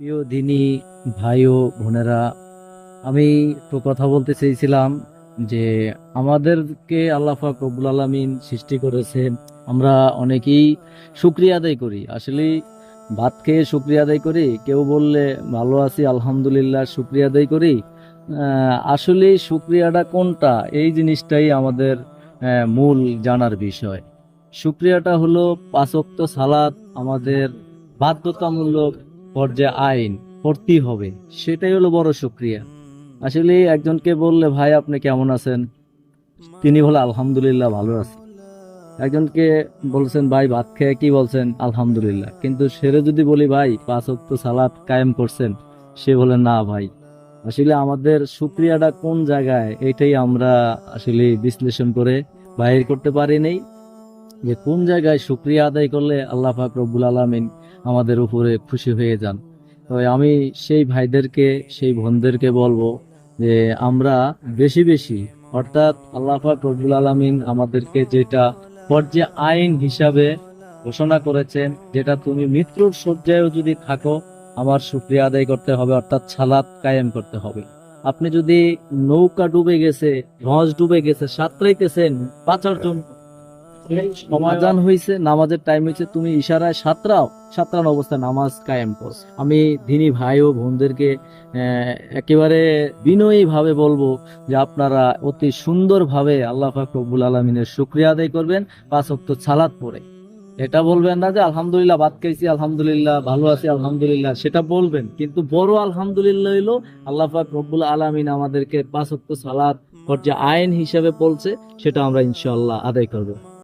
প্রিয় দিনী ভাই ও বোনেরা, আমি তো কথা বলতে চেয়েছিলাম যে আমাদেরকে আল্লাহ পাক রব্বুল আলমিন সৃষ্টি করেছেন। আমরা অনেকেই শুক্রিয়া আদায় করি। আসলে ভাত খেয়ে শুক্রিয়া আদায় করি, কেউ বললে ভালো আছি, আলহামদুলিল্লাহ, শুক্রিয়া আদায় করি। আসলে শুক্রিয়াটা কোনটা? এই জিনিসটাই আমাদের মূল জানার বিষয়। শুক্রিয়াটা হলো পাঁচক্ত সালাদ আমাদের বাধ্যতামূলক পর্যায়ে আইন করতেই হবে? সেটাই হলো বড় শুক্রিয়া আসলে একজনকে বললে, ভাই, আপনি কেমন আছেন? তিনি বলে, আলহামদুলিল্লাহ, ভালো আছি। একজনকে বলছেন, ভাই, ভাত খেয়ে কি বলছেন? আলহামদুলিল্লাহ। কিন্তু সেরে যদি বলি, ভাই, পাঁচ ওয়াক্ত সালাত কায়েম করছেন? সে বলে, না, ভাই। আসলে আমাদের শুক্রিয়াটা কোন জায়গায়, এটাই আমরা আসলে বিশ্লেষণ করে বাহির করতে পারি নাই যে কোন জায়গায় শুক্রিয়া আদায় করলে আল্লাহ পাক রব্বুল আলমিন আমাদের উপরে খুশি হয়ে যান। তো আমি সেই ভাইদেরকে, সেই বোনদেরকে বলব যে আমরা বেশি বেশি, অর্থাৎ আল্লাহ পাক রব্বুল আলমিন আমাদেরকে যেটা পর্যায়ে আইন হিসাবে ঘোষণা করেছেন, যেটা তুমি মৃত্যুর শয্যায়ও যদি থাকো, আমার শুক্রিয়া আদায় করতে হবে, অর্থাৎ ছালাত কায়েম করতে হবে। আপনি যদি নৌকা ডুবে গেছে লঞ্চ ডুবে গেছে, সাঁতরাইতেছেন বাঁচার জন্য সমাধান হয়েছে নামাজের টাইম হয়েছে তুমি ইশারায় সাতরাও সাতরান অবস্থায় নামাজ কায়েম কর আমি দিনী ভাই ও বোনদেরকে একেবারে বিনয়ী ভাবে বলব যে আপনারা অতি সুন্দরভাবে আল্লাহ পাক আলমিনের শুক্রিয়া আদায় করবেন পাঁচ অক্ট ছালাত পরে এটা বলবেন না যে আলহামদুলিল্লাহ ভাত খাইছি আলহামদুলিল্লাহ ভালো আছি আলহামদুলিল্লাহ সেটা বলবেন। কিন্তু বড় আলহামদুলিল্লাহ হইল আল্লাহ পাক রব্বুল আলমিন আমাদেরকে পাঁচ অক্ট সালাত যে আইন হিসাবে বলছে সেটা আমরা ইনশাআল্লাহ আদায় করব।